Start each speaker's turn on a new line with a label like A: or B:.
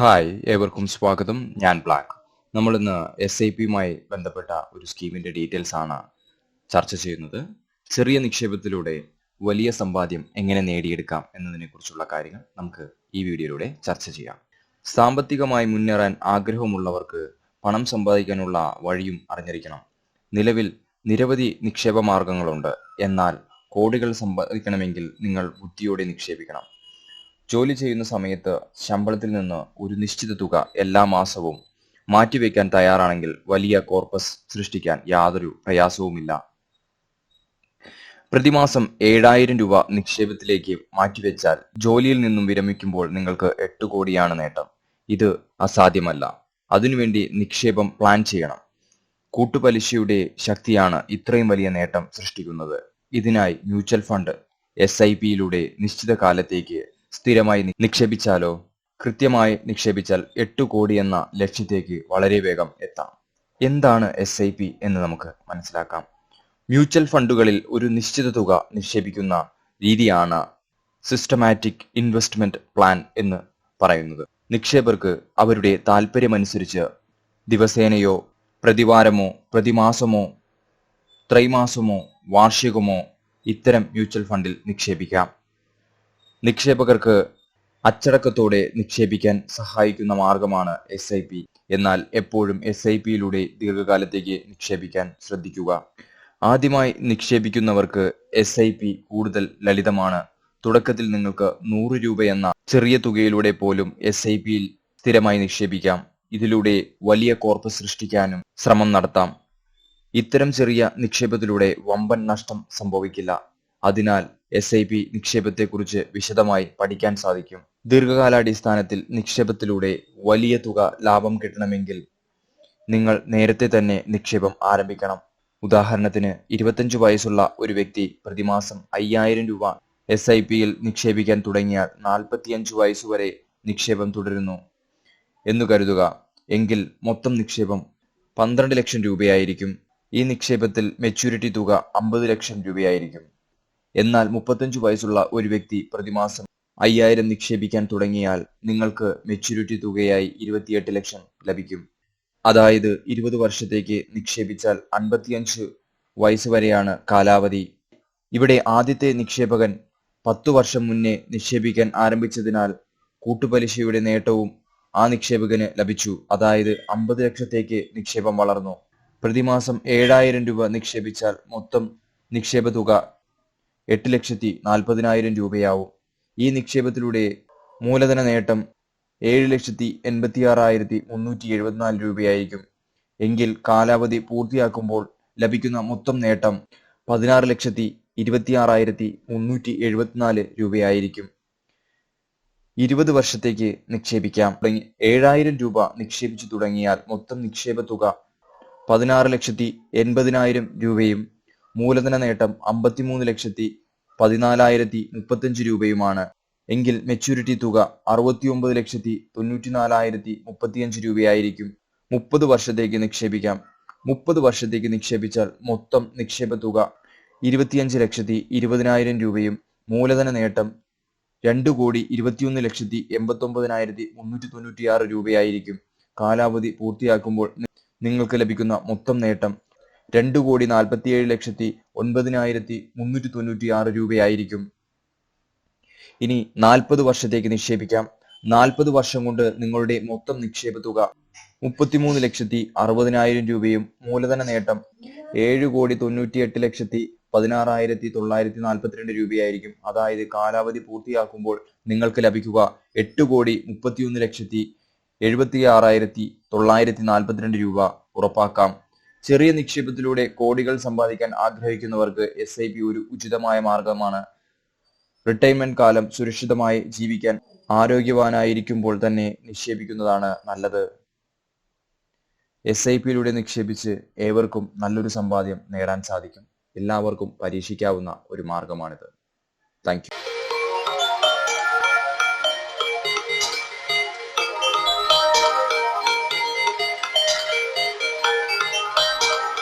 A: Hi ഏവർക്കും സ്വാഗതം. ഞാൻ ബ്ലാക്ക്. നമ്മൾ ഇന്ന് എസ് ഐ പിയുമായി ബന്ധപ്പെട്ട ഒരു സ്കീമിന്റെ ഡീറ്റെയിൽസ് ആണ് ചർച്ച ചെയ്യുന്നത്. ചെറിയ നിക്ഷേപത്തിലൂടെ വലിയ സമ്പാദ്യം എങ്ങനെ നേടിയെടുക്കാം എന്നതിനെ കുറിച്ചുള്ള കാര്യങ്ങൾ നമുക്ക് ഈ വീഡിയോയിലൂടെ ചർച്ച ചെയ്യാം. സാമ്പത്തികമായി മുന്നേറാൻ ആഗ്രഹമുള്ളവർക്ക് പണം സമ്പാദിക്കാനുള്ള വഴിയും അറിഞ്ഞിരിക്കണം. നിലവിൽ നിരവധി നിക്ഷേപ മാർഗങ്ങളുണ്ട് എന്നാൽ കോടികൾ സമ്പാദിക്കണമെങ്കിൽ നിങ്ങൾ ബുദ്ധിയോടെ നിക്ഷേപിക്കണം. ജോലി ചെയ്യുന്ന സമയത്ത് ശമ്പളത്തിൽ നിന്ന് ഒരു നിശ്ചിത തുക എല്ലാ മാസവും മാറ്റിവെക്കാൻ തയ്യാറാണെങ്കിൽ വലിയ കോർപ്പസ് സൃഷ്ടിക്കാൻ യാതൊരു പ്രയാസവുമില്ല. പ്രതിമാസം ഏഴായിരം രൂപ നിക്ഷേപത്തിലേക്ക് മാറ്റിവെച്ചാൽ ജോലിയിൽ നിന്നും വിരമിക്കുമ്പോൾ നിങ്ങൾക്ക് എട്ട് കോടിയാണ് നേട്ടം. ഇത് അസാധ്യമല്ല. അതിനുവേണ്ടി നിക്ഷേപം പ്ലാൻ ചെയ്യണം. കൂട്ടുപലിശയുടെ ശക്തിയാണ് ഇത്രയും വലിയ നേട്ടം സൃഷ്ടിക്കുന്നത്. ഇതിനായി മ്യൂച്വൽ ഫണ്ട് എസ് ഐ പിയിലൂടെ നിശ്ചിത കാലത്തേക്ക് സ്ഥിരമായി നിക്ഷേപിച്ചാലോ? കൃത്യമായി നിക്ഷേപിച്ചാൽ എട്ട് കോടി എന്ന ലക്ഷ്യത്തേക്ക് വളരെ വേഗം എത്താം. എന്താണ് എസ് ഐ പി എന്ന് നമുക്ക് മനസ്സിലാക്കാം. മ്യൂച്വൽ ഫണ്ടുകളിൽ ഒരു നിശ്ചിത തുക നിക്ഷേപിക്കുന്ന രീതിയാണ് സിസ്റ്റമാറ്റിക് ഇൻവെസ്റ്റ്മെന്റ് പ്ലാൻ എന്ന് പറയുന്നത്. നിക്ഷേപർക്ക് അവരുടെ താല്പര്യമനുസരിച്ച് ദിവസേനയോ പ്രതിവാരമോ പ്രതിമാസമോ ത്രൈമാസമോ വാർഷികമോ ഇത്തരം മ്യൂച്വൽ ഫണ്ടിൽ നിക്ഷേപിക്കാം. നിക്ഷേപകർക്ക് അച്ചടക്കത്തോടെ നിക്ഷേപിക്കാൻ സഹായിക്കുന്ന മാർഗമാണ് എസ് ഐ പി എന്നാൽ എപ്പോഴും എസ് ഐ പിയിലൂടെ ദീർഘകാലത്തേക്ക് നിക്ഷേപിക്കാൻ ശ്രദ്ധിക്കുക. ആദ്യമായി നിക്ഷേപിക്കുന്നവർക്ക് എസ് ഐ പി കൂടുതൽ ലളിതമാണ്. തുടക്കത്തിൽ നിങ്ങൾക്ക് നൂറ് രൂപ എന്ന ചെറിയ തുകയിലൂടെ പോലും എസ് ഐ പിയിൽ സ്ഥിരമായി നിക്ഷേപിക്കാം. ഇതിലൂടെ വലിയ കോർപ്പ് സൃഷ്ടിക്കാനും ശ്രമം നടത്താം. ഇത്തരം ചെറിയ നിക്ഷേപത്തിലൂടെ വമ്പൻ നഷ്ടം സംഭവിക്കില്ല. അതിനാൽ എസ് ഐ പി നിക്ഷേപത്തെക്കുറിച്ച് വിശദമായി പഠിക്കാൻ സാധിക്കും. ദീർഘകാലാടിസ്ഥാനത്തിൽ നിക്ഷേപത്തിലൂടെ വലിയ തുക ലാഭം കിട്ടണമെങ്കിൽ നിങ്ങൾ നേരത്തെ തന്നെ നിക്ഷേപം ആരംഭിക്കണം. ഉദാഹരണത്തിന് ഇരുപത്തഞ്ച് വയസ്സുള്ള ഒരു വ്യക്തി പ്രതിമാസം അയ്യായിരം രൂപ എസ് ഐ പിയിൽ നിക്ഷേപിക്കാൻ തുടങ്ങിയാൽ നാൽപ്പത്തിയഞ്ച് വയസ്സുവരെ നിക്ഷേപം തുടരുന്നു എന്ന് കരുതുക. എങ്കിൽ മൊത്തം നിക്ഷേപം പന്ത്രണ്ട് ലക്ഷം രൂപയായിരിക്കും. ഈ നിക്ഷേപത്തിൽ മെച്യൂരിറ്റി തുക അമ്പത് ലക്ഷം രൂപയായിരിക്കും. എന്നാൽ മുപ്പത്തഞ്ച് വയസ്സുള്ള ഒരു വ്യക്തി പ്രതിമാസം അയ്യായിരം നിക്ഷേപിക്കാൻ തുടങ്ങിയാൽ നിങ്ങൾക്ക് മെച്യൂരിറ്റി തുകയായി ഇരുപത്തിയെട്ട് ലക്ഷം ലഭിക്കും. അതായത് ഇരുപത് വർഷത്തേക്ക് നിക്ഷേപിച്ചാൽ അൻപത്തിയഞ്ച് വയസ്സ് വരെയാണ് കാലാവധി. ഇവിടെ ആദ്യത്തെ നിക്ഷേപകൻ പത്തു വർഷം മുന്നേ നിക്ഷേപിക്കാൻ ആരംഭിച്ചതിനാൽ കൂട്ടുപലിശയുടെ നേട്ടവും ആ നിക്ഷേപകന് ലഭിച്ചു. അതായത് അമ്പത് ലക്ഷത്തേക്ക് നിക്ഷേപം വളർന്നു. പ്രതിമാസം ഏഴായിരം രൂപ നിക്ഷേപിച്ചാൽ മൊത്തം നിക്ഷേപ തുക എട്ട് ലക്ഷത്തി നാൽപ്പതിനായിരം രൂപയാവും. ഈ നിക്ഷേപത്തിലൂടെ മൂലധന നേട്ടം ഏഴ് ലക്ഷത്തി എൺപത്തി ആറായിരത്തി മുന്നൂറ്റി എഴുപത്തിനാല് രൂപയായിരിക്കും. എങ്കിൽ കാലാവധി പൂർത്തിയാക്കുമ്പോൾ ലഭിക്കുന്ന മൊത്തം നേട്ടം പതിനാറ് ലക്ഷത്തി ഇരുപത്തി ആറായിരത്തി മുന്നൂറ്റി എഴുപത്തിനാല് രൂപയായിരിക്കും. ഇരുപത് വർഷത്തേക്ക് നിക്ഷേപിക്കാം. തുടങ്ങി ഏഴായിരം രൂപ നിക്ഷേപിച്ചു തുടങ്ങിയാൽ മൊത്തം നിക്ഷേപ തുക പതിനാറ് ലക്ഷത്തി എൺപതിനായിരം രൂപയും മൂലധന നേട്ടം അമ്പത്തിമൂന്ന് ലക്ഷത്തി പതിനാലായിരത്തി മുപ്പത്തഞ്ച് രൂപയുമാണ്. എങ്കിൽ മെച്യൂരിറ്റി തുക അറുപത്തിയൊമ്പത് ലക്ഷത്തി തൊണ്ണൂറ്റിനാലായിരത്തി മുപ്പത്തിയഞ്ച് രൂപയായിരിക്കും. മുപ്പത് വർഷത്തേക്ക് നിക്ഷേപിക്കാം. മുപ്പത് വർഷത്തേക്ക് നിക്ഷേപിച്ചാൽ മൊത്തം നിക്ഷേപ തുക ഇരുപത്തിയഞ്ച് ലക്ഷത്തി ഇരുപതിനായിരം രൂപയും മൂലധന നേട്ടം രണ്ട് കോടി ഇരുപത്തിയൊന്ന് ലക്ഷത്തി എൺപത്തൊമ്പതിനായിരത്തി മുന്നൂറ്റി തൊണ്ണൂറ്റിയാറ് രൂപയായിരിക്കും. കാലാവധി പൂർത്തിയാക്കുമ്പോൾ നിങ്ങൾക്ക് ലഭിക്കുന്ന മൊത്തം നേട്ടം രണ്ട് കോടി നാൽപ്പത്തിയേഴ് ലക്ഷത്തി ഒൻപതിനായിരത്തി മുന്നൂറ്റി തൊണ്ണൂറ്റിയാറ് രൂപയായിരിക്കും. ഇനി നാൽപ്പത് വർഷത്തേക്ക് നിക്ഷേപിക്കാം. നാൽപ്പത് വർഷം കൊണ്ട് നിങ്ങളുടെ മൊത്തം നിക്ഷേപ തുക മുപ്പത്തിമൂന്ന് ലക്ഷത്തി അറുപതിനായിരം രൂപയും മൂലധന നേട്ടം ഏഴ് കോടി തൊണ്ണൂറ്റിയെട്ട് ലക്ഷത്തി പതിനാറായിരത്തി തൊള്ളായിരത്തി നാൽപ്പത്തിരണ്ട് രൂപയായിരിക്കും. അതായത് കാലാവധി പൂർത്തിയാക്കുമ്പോൾ നിങ്ങൾക്ക് ലഭിക്കുക എട്ട് കോടി മുപ്പത്തിയൊന്ന് ലക്ഷത്തി എഴുപത്തി ആറായിരത്തി തൊള്ളായിരത്തി നാൽപ്പത്തിരണ്ട് രൂപ ഉറപ്പാക്കാം. ചെറിയ നിക്ഷേപത്തിലൂടെ കോടികൾ സമ്പാദിക്കാൻ ആഗ്രഹിക്കുന്നവർക്ക് എസ് ഐ പി ഒരു ഉചിതമായ മാർഗമാണ്. റിട്ടയർമെന്റ് കാലം സുരക്ഷിതമായി ജീവിക്കാൻ ആരോഗ്യവാനായിരിക്കുമ്പോൾ തന്നെ നിക്ഷേപിക്കുന്നതാണ് നല്ലത്. എസ് ഐ പിയിലൂടെ നിക്ഷേപിച്ച് ഏവർക്കും നല്ലൊരു സമ്പാദ്യം നേടാൻ സാധിക്കും. എല്ലാവർക്കും പരീക്ഷിക്കാവുന്ന ഒരു മാർഗമാണിത്. Thank you